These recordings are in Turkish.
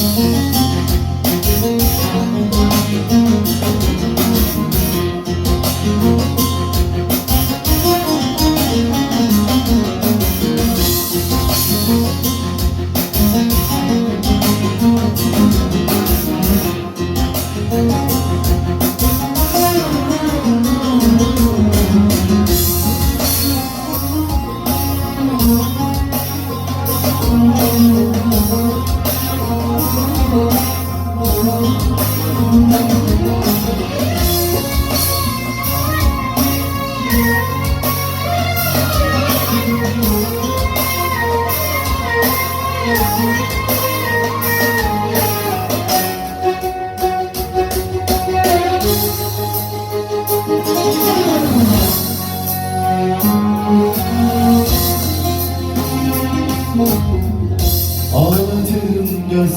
Ağladığım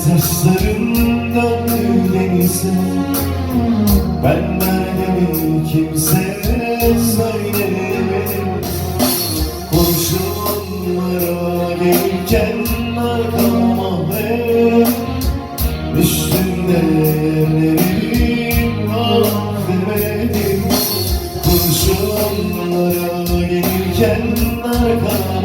gözyaşlarım döndü denize Ben neredeyim kimseye söyleyemedim Kurşunlara gelirken arkama hep Üstümde yerlerim affedemedim Kurşunlara gelirken arkama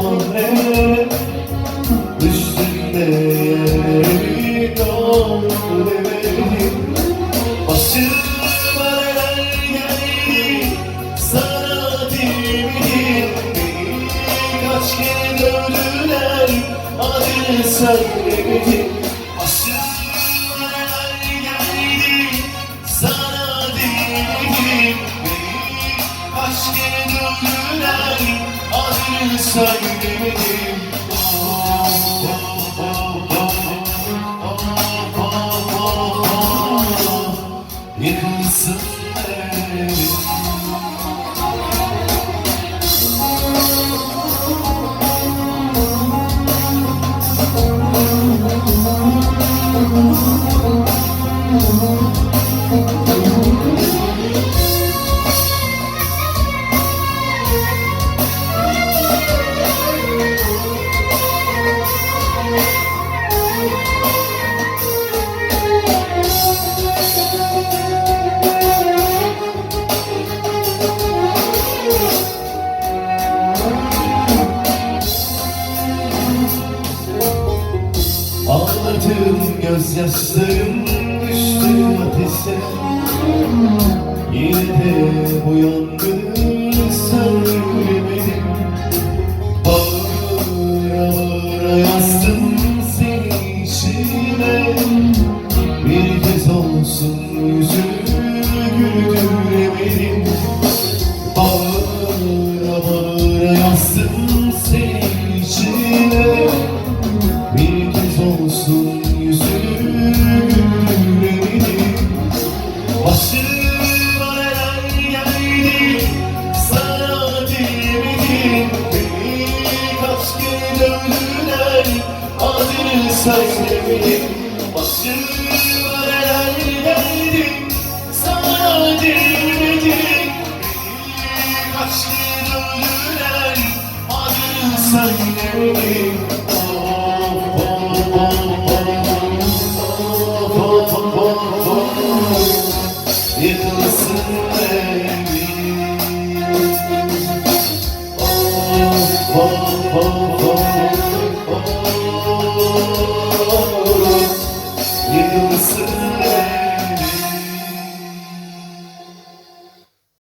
Kere dövdüler demedim Beni kaç kere dövdüler adını söylemedim Yıkılsın Ağladığım gözyaşlarım Yine de bu yangını söndüremedim Bağıra bağıra yazdım seni Bir kez olsun yüzünü güldüremedim. Bağıra bağıra yazdım seni içime bir kez olsun i'm sorry